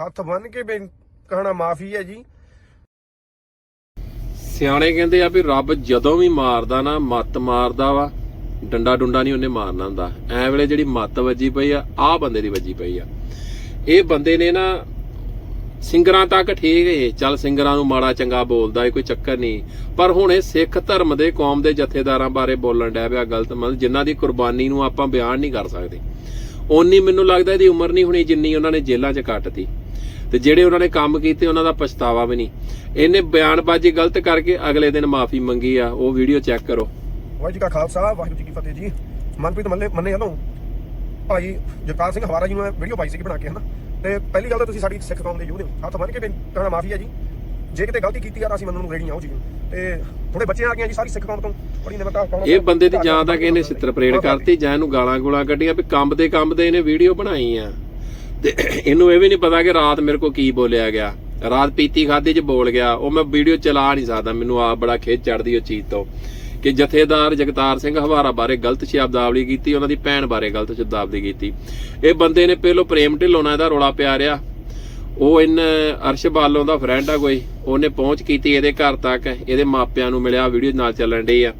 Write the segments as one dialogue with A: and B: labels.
A: ਹੱਥ ਬੰਨ ਕੇ ਕਹਣਾ ਮਾਫੀ ਹੈ ਜੀ।
B: ਸਿਆਣੇ ਕਹਿੰਦੇ ਆ ਵੀ ਰੱਬ ਜਦੋਂ ਵੀ ਮਾਰਦਾ ਨਾ, ਮੱਤ ਮਾਰਦਾ ਵਾ, ਡੰਡਾ ਡੁੰਡਾ ਨਹੀਂ ਉਹਨੇ ਮਾਰਨਾ ਹੁੰਦਾ। ਐ ਵੇਲੇ ਜਿਹੜੀ ਮੱਤ ਵੱਜੀ ਪਈ ਆ, ਆਹ ਬੰਦੇ ਦੀ ਵੱਜੀ ਪਈ ਆ। ਇਹ ਬੰਦੇ ਨੇ ਨਾ, ਸਿੰਗਰਾਂ ਤੱਕ ਠੀਕ ਏ, ਚੱਲ ਸਿੰਗਰਾਂ ਨੂੰ ਮਾੜਾ ਚੰਗਾ ਬੋਲਦਾ ਏ, ਕੋਈ ਚੱਕਰ ਨਹੀਂ। ਪਰ ਹੁਣ ਇਹ ਸਿੱਖ ਧਰਮ ਦੇ, ਕੌਮ ਦੇ ਜਥੇਦਾਰਾਂ ਬਾਰੇ ਬੋਲਣ ਡਿਆ ਪਿਆ ਗਲਤ ਮਤਲਬ, ਜਿਨ੍ਹਾਂ ਦੀ ਕੁਰਬਾਨੀ ਨੂੰ ਆਪਾਂ ਬਿਆਨ ਨਹੀਂ ਕਰ ਸਕਦੇ। ਓਨੀ ਮੈਨੂੰ ਲੱਗਦਾ ਇਹਦੀ ਉਮਰ ਨਹੀਂ ਹੋਣੀ, ਜਿੰਨੀ ਉਹਨਾਂ ਨੇ ਜੇਲ੍ਹਾਂ 'ਚ ਕੱਟਤੀ। ਤੇ ਜਿਹੜੇ ਉਹਨਾਂ ਨੇ ਕੰਮ ਕੀਤੇ ਉਹਨਾਂ ਦਾ ਪਛਤਾਵਾ ਵੀ ਨਹੀਂ। ਇਹਨੇ ਬਿਆਨਬਾਜ਼ੀ ਗਲਤ ਕਰਕੇ ਅਗਲੇ ਦਿਨ ਮਾਫੀ ਮੰਗੀ ਆ। ਉਹ ਵੀਡੀਓ ਚੈੱਕ ਕਰੋ।
A: ਵਾਹਿਗੁਰੂ ਜੀ ਕਾ ਖਾਲਸਾ ਵਾਹਿਗੁਰੂ ਜੀ ਕੀ ਫਤਿਹ ਜੀ। ਮਨਪ੍ਰੀਤ ਮੰਨੇ ਮੰਨੇ ਹਲੋਂ। ਭਾਈ ਜਗਤਾਰ ਸਿੰਘ ਹਵਾਰਾ ਜੀ ਨੂੰ ਵੀਡੀਓ ਪਾਈ ਸੀ ਬਣਾ ਕੇ ਹਨਾ? ਤੇ ਪਹਿਲੀ ਗੱਲ ਤਾਂ ਤੁਸੀਂ ਸਾਡੀ ਸਿੱਖ ਕੌਮ ਦੇ ਯੋਧੇ ਹੋ। ਹੱਥ ਬੰਨ ਕੇ ਕਹਣਾ ਮਾਫੀ ਹੈ ਜੀ। ਜੇ ਕਿਤੇ ਗਲਤੀ ਕੀਤੀ ਆ ਤਾਂ ਅਸੀਂ ਮੰਨਣ ਨੂੰ ਰੈਡੀ ਚੀਜ਼ ਨੂੰ ਤੇ ਥੋੜੇ ਬੱਚੇ ਆ ਗਏ ਜੀ ਸਾਰੀ ਸਿੱਖ ਕੌਮ ਤੋਂ। ਬੜੀ ਨਿਮਰਤਾ ਕੌਮ
B: ਇਹ ਬੰਦੇ ਦੀ ਜਾਂ ਤਾਂ ਕਿ ਇਹਨੇ ਛਿੱਤਰ ਪਰੇਡ ਕਰਤੀ ਜਾਂ ਇਹਨੂੰ ਗਾਲਾਂ ਗੋਲਾਂ ਕੱਢੀਆਂ ਵੀ ਕੰਬ ਦੇ ਇਹਨੇ ਵੀਡੀਓ ਬਣਾਈ ਆ। ਤੇ ਇਹਨੂੰ ਇਹ ਵੀ ਨਹੀਂ ਪਤਾ ਕਿ ਰਾਤ ਮੇਰੇ ਕੋ ਕੀ ਬੋਲਿਆ ਗਿਆ। ਰਾਤ ਪੀਤੀ ਖਾਦੀ ਚ ਬੋਲ ਗਿਆ। ਉਹ ਮੈਂ ਵੀਡੀਓ ਚਲਾ ਨਹੀਂ ਸਕਦਾ। ਮੈਨੂੰ ਆਪ ਬੜਾ ਖੇਚ ਚੜਦੀ ਉਹ ਚੀਜ਼ ਤੋਂ ਕਿ ਜਥੇਦਾਰ ਜਗਤਾਰ ਸਿੰਘ ਹਵਾਰਾ ਬਾਰੇ ਗਲਤ ਸ਼ਬਦਾਵਲੀ ਕੀਤੀ, ਉਹਨਾਂ ਦੀ ਭੈਣ ਬਾਰੇ ਗਲਤ ਸ਼ਬਦਾਵਲੀ ਕੀਤੀ। ਇਹ ਬੰਦੇ ਨੇ ਪਹਿਲੋਂ ਪ੍ਰੇਮ ਢਿੱਲੋਂ ਨਾਲ ਇਹਦਾ ਰੋਲਾ ਪਿਆ ਰਿਹਾ। ਉਹ ਇਨ ਅਰਸ਼ ਬਾਲੋਂ ਦਾ ਫਰੈਂਡ ਆ ਕੋਈ। ਉਹਨੇ ਪਹੁੰਚ ਕੀਤੀ ਇਹਦੇ ਘਰ ਤੱਕ। ਇਹਦੇ ਮਾਪਿਆਂ ਨੂੰ ਮਿਲਿਆ। ਵੀਡੀਓ ਨਾਲ ਚੱਲਣ ਡਈ ਆ।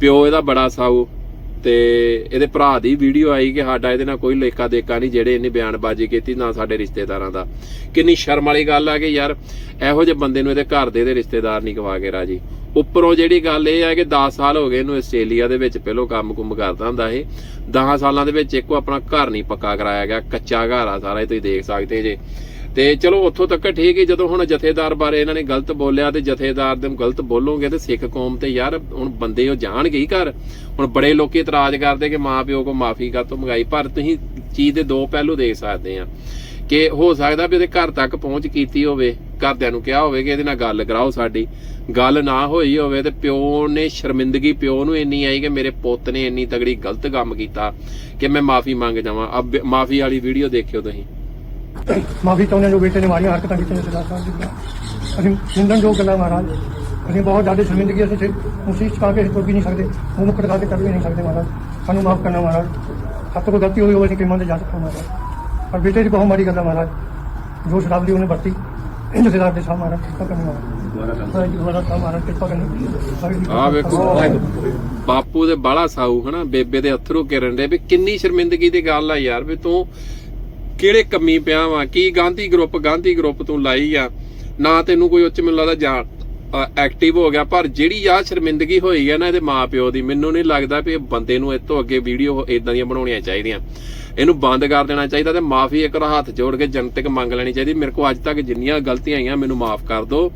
B: ਪਿਓ ਇਹਦਾ ਬੜਾ ਸਾਊ। ਤੇ ਇਹਦੇ ਭਰਾ ਦੀ ਵੀਡੀਓ ਆਈ ਕਿ ਸਾਡਾ ਇਹਦੇ ਨਾਲ ਕੋਈ ਲੇਖਾ ਦੇਕਾ ਨਹੀਂ, ਜਿਹੜੇ ਇਹਨੇ ਬਿਆਨਬਾਜ਼ੀ ਕੀਤੀ ਨਾ ਸਾਡੇ ਰਿਸ਼ਤੇਦਾਰਾਂ ਦਾ। ਕਿੰਨੀ ਸ਼ਰਮ ਵਾਲੀ ਗੱਲ ਆ ਕਿ ਯਾਰ ਇਹੋ ਜਿਹੇ ਬੰਦੇ ਨੂੰ ਇਹਦੇ ਘਰ ਦੇ ਇਹਦੇ ਰਿਸ਼ਤੇਦਾਰ ਨਹੀਂ ਕਵਾ ਕੇ ਰਾਜੀ। ਉੱਪਰੋਂ ਜਿਹੜੀ ਗੱਲ ਇਹ ਆ ਕਿ 10 ਸਾਲ ਹੋ ਗਏ ਇਹਨੂੰ ਆਸਟ੍ਰੇਲੀਆ ਦੇ ਵਿੱਚ ਪਹਿਲੋਂ ਕੰਮ ਕੁਮ ਕਰਦਾ ਹੁੰਦਾ ਇਹ। 10 ਸਾਲਾਂ ਦੇ ਵਿੱਚ ਇੱਕੋ ਆਪਣਾ ਘਰ ਨਹੀਂ ਪੱਕਾ ਕਰਾਇਆ ਗਿਆ, ਕੱਚਾ ਘਰ ਆ ਸਾਰਾ, ਇਹ ਤੁਸੀਂ ਦੇਖ ਸਕਦੇ ਜੇ। ਤੇ ਚਲੋ ਉੱਥੋਂ ਤੱਕ ਠੀਕ ਹੈ, ਜਦੋਂ ਹੁਣ ਜਥੇਦਾਰ ਬਾਰੇ ਇਹਨਾਂ ਨੇ ਗਲਤ ਬੋਲਿਆ ਤੇ ਜਥੇਦਾਰ ਦੇ ਗਲਤ ਬੋਲੋਗੇ ਤੇ ਸਿੱਖ ਕੌਮ ਤੇ ਯਾਰ ਹੁਣ ਬੰਦੇ ਉਹ ਜਾਣਗੇ ਹੀ ਘਰ। ਹੁਣ ਬੜੇ ਲੋਕੀ ਇਤਰਾਜ਼ ਕਰਦੇ ਕਿ ਮਾਂ ਪਿਓ ਕੋ ਮਾਫੀ ਕਰ ਤੋਂ ਮੰਗਾਈ, ਪਰ ਤੁਸੀਂ ਚੀਜ਼ ਦੇ ਦੋ ਪਹਿਲੂ ਦੇਖ ਸਕਦੇ ਆ ਕਿ ਹੋ ਸਕਦਾ ਵੀ ਉਹਦੇ ਘਰ ਤੱਕ ਪਹੁੰਚ ਕੀਤੀ ਹੋਵੇ, ਘਰਦਿਆਂ ਨੂੰ ਕਿਹਾ ਹੋਵੇ ਕਿ ਇਹਦੇ ਨਾਲ ਗੱਲ ਕਰਾਓ ਸਾਡੀ। ਗੱਲ ਨਾ ਹੋਈ ਹੋਵੇ ਤੇ ਪਿਓ ਨੇ ਸ਼ਰਮਿੰਦਗੀ, ਪਿਓ ਨੂੰ ਇੰਨੀ ਆਈ ਕਿ ਮੇਰੇ ਪੁੱਤ ਨੇ ਇੰਨੀ ਤਗੜੀ ਗਲਤ ਕੰਮ ਕੀਤਾ ਕਿ ਮੈਂ ਮਾਫੀ ਮੰਗ ਜਾਵਾਂ। ਅਬ ਮਾਫੀ ਵਾਲੀ ਵੀਡੀਓ ਦੇਖਿਓ ਤੁਸੀਂ।
C: ਮਾਫੀ ਚਾਹੁੰਦੇ ਜੋ ਬੇਟੇ ਨੇ ਮਾਰੀਆਂ ਹਰਕਤਾਂ ਕੀਤੀਆਂ ਸਰਦਾਰ ਸਾਹਿਬ ਦੀਆਂ। ਅਸੀਂ ਨਿੰਦਣ ਜੋ ਗੱਲਾਂ ਮਹਾਰਾਜ ਅਸੀਂ ਬਹੁਤ ਜ਼ਿਆਦਾ ਸ਼ਰਮਿੰਦਗੀ ਅਸੀਂ ਮੁਸੀਬਤ ਚੁਕਾ ਕੇ ਤੁਰ ਵੀ ਨਹੀਂ ਸਕਦੇ ਉਹ ਮੁੱਖ ਦਿਖਾ ਕੇ ਕਰ ਵੀ ਨਹੀਂ ਸਕਦੇ ਮਹਾਰਾਜ। ਸਾਨੂੰ ਮਾਫ ਕਰਨਾ ਮਹਾਰਾਜ। ਸਭ ਤੋਂ ਗਲਤੀ ਹੋਈ ਹੋਵੇ ਅਸੀਂ ਕਿਮਾਂ ਦੇ ਜਾ ਸਕਦਾ ਮਹਾਰਾਜ। ਪਰ ਬੇਟੇ ਦੀ ਬਹੁਤ ਮਾੜੀ ਗੱਲ ਮਹਾਰਾਜ। ਜੋ ਸ਼ਰਾਬ ਦੀ ਉਹਨੇ ਵਰਤੀ ਇੰਜ ਸਿਦਾਰ ਦੇ ਸਾਹ ਮਹਾਰਾਜ ਕਿਰਪਾ ਕਰਨੀ ਮਹਾਰਾਜ। ਵਾਹਿਗੁਰੂ ਜੀ ਦੁਆਰਾ ਸਾਹਿਬ ਮਹਾਰਾਜ ਕਿਰਪਾ ਕਰਨੀ ਵਾਹਿਗੁਰੂ ਜੀ ਕਾ
B: ਆ ਵੇਖੋ
C: ਖਾਲਸਾ।
B: ਬਾਪੂ ਦੇ ਬਾਲਾ ਸਾਊ ਹਨਾ? ਬੇਬੇ ਦੇ ਅਥਰੂ ਕਿਰਨ ਦੇ ਵੀ ਕਿੰਨੀ ਸ਼ਰਮਿੰਦਗੀ ਦੀ ਗੱਲ ਆ ਯਾਰ ਵੀ ਤੂੰ ਕਿਹੜੇ ਕੰਮੀ ਪਿਆ ਵਾ? ਕੀ ਗਾਂਧੀ ਗਰੁੱਪ ਗਾਂਧੀ ਗਰੁੱਪ ਤੋਂ ਲਾਈ ਆ? ਨਾ ਤੈਨੂੰ ਕੋਈ ਉੱਚ ਮੈਨੂੰ ਲੱਗਦਾ ਜਾਣ ਐਕਟਿਵ ਹੋ ਗਿਆ, ਪਰ ਜਿਹੜੀ ਆ ਸ਼ਰਮਿੰਦਗੀ ਹੋਈ ਹੈ ਨਾ ਇਹਦੇ ਮਾਪਿਓ ਦੀ, ਮੈਨੂੰ ਨਹੀਂ ਲੱਗਦਾ ਵੀ ਇਹ ਬੰਦੇ ਨੂੰ ਇਹ ਤੋਂ ਅੱਗੇ ਵੀਡੀਓ ਇਦਾਂ ਦੀਆਂ ਬਣਾਉਣੀਆਂ ਚਾਹੀਦੀਆਂ। ਇਹਨੂੰ ਬੰਦ ਕਰ ਦੇਣਾ ਚਾਹੀਦਾ ਤੇ ਮਾਫੀ ਇੱਕ ਵਾਰ ਹੱਥ ਜੋੜ ਕੇ ਜਨਤਕ ਮੰਗ ਲੈਣੀ ਚਾਹੀਦੀ। ਮੇਰੇ ਕੋਲ ਅੱਜ ਤੱਕ ਜਿੰਨੀਆਂ ਗਲਤੀਆਂ ਆਈਆਂ, ਮੈਨੂੰ ਮਾਫ ਕਰ ਦਿਓ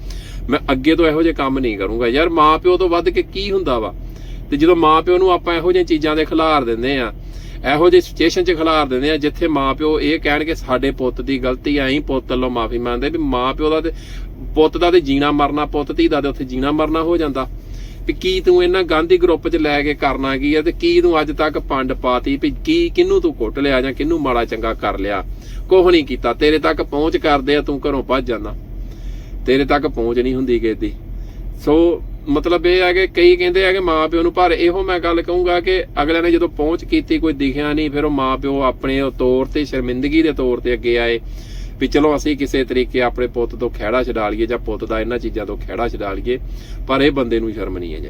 B: ਮੈਂ ਅੱਗੇ ਤੋਂ ਇਹੋ ਜਿਹੇ ਕੰਮ ਨਹੀਂ ਕਰੂੰਗਾ। ਯਾਰ, ਮਾਪਿਓ ਤੋਂ ਵੱਧ ਕੇ ਕੀ ਹੁੰਦਾ ਵਾ? ਤੇ ਜਦੋਂ ਮਾਪਿਓ ਨੂੰ ਆਪਾਂ ਇਹੋ ਜਿਹੀਆਂ ਚੀਜ਼ਾਂ ਦੇ ਖਿਲਾਰ ਦਿੰਦੇ ਆ ਇਹੋ ਜਿਹੀ ਸਿਚੁਏਸ਼ਨ 'ਚ ਖਿਲਾਰ ਦਿੰਦੇ ਆ ਜਿੱਥੇ ਮਾਪਿਓ ਇਹ ਕਹਿਣਗੇ ਸਾਡੇ ਪੁੱਤ ਦੀ ਗਲਤੀ ਆ ਪੁੱਤ ਵੱਲੋਂ ਮਾਫੀ ਮੰਗਦੇ ਵੀ ਮਾਪਿਓ ਦਾ ਤੇ ਪੁੱਤ ਦਾ ਤੇ ਜੀਣਾ ਮਰਨਾ, ਪੁੱਤ ਧੀ ਦਾ ਤੇ ਉੱਥੇ ਜੀਣਾ ਮਰਨਾ ਹੋ ਜਾਂਦਾ। ਵੀ ਕੀ ਤੂੰ ਇਹਨਾਂ ਗਾਂਧੀ ਗਰੁੱਪ 'ਚ ਲੈ ਕੇ ਕਰਨਾ ਕੀ ਆ ਤੇ ਕੀ ਤੂੰ ਅੱਜ ਤੱਕ ਪੰਡ ਪਾਤੀ ਵੀ ਕੀ, ਕਿਹਨੂੰ ਤੂੰ ਕੁੱਟ ਲਿਆ ਜਾਂ ਕਿਹਨੂੰ ਮਾੜਾ ਚੰਗਾ ਕਰ ਲਿਆ? ਕੁਛ ਨਹੀਂ ਕੀਤਾ। ਤੇਰੇ ਤੱਕ ਪਹੁੰਚ ਕਰਦੇ ਆ, ਤੂੰ ਘਰੋਂ ਭੱਜ ਜਾਂਦਾ। ਤੇਰੇ ਤੱਕ ਪਹੁੰਚ ਨਹੀਂ ਹੁੰਦੀ ਕਿਸੇ ਦੀ। ਸੋ ਮਤਲਬ ਇਹ ਹੈ ਕਿ ਕਈ ਕਹਿੰਦੇ ਆ ਕਿ ਮਾਂ ਪਿਓ ਨੂੰ, ਪਰ ਇਹੋ ਮੈਂ ਗੱਲ ਕਹੂੰਗਾ ਕਿ ਅਗਲੇ ਨੇ ਜਦੋਂ ਪਹੁੰਚ ਕੀਤੀ, ਕੋਈ ਦਿਖਿਆ ਨਹੀਂ, ਫਿਰ ਉਹ ਮਾਂ ਪਿਓ ਆਪਣੇ ਤੌਰ ਤੇ, ਸ਼ਰਮਿੰਦਗੀ ਦੇ ਤੌਰ ਤੇ ਅੱਗੇ ਆਏ ਵੀ ਚਲੋ ਅਸੀਂ ਕਿਸੇ ਤਰੀਕੇ ਆਪਣੇ ਪੁੱਤ ਤੋਂ ਖਹਿੜਾ ਛਡਾ ਲਈਏ ਜਾਂ ਪੁੱਤ ਦਾ ਇਹਨਾਂ ਚੀਜ਼ਾਂ ਤੋਂ ਖਹਿੜਾ ਛਡਾ ਲਈਏ, ਪਰ ਇਹ ਬੰਦੇ ਨੂੰ ਸ਼ਰਮ ਨਹੀਂ ਹੈ ਜੀ।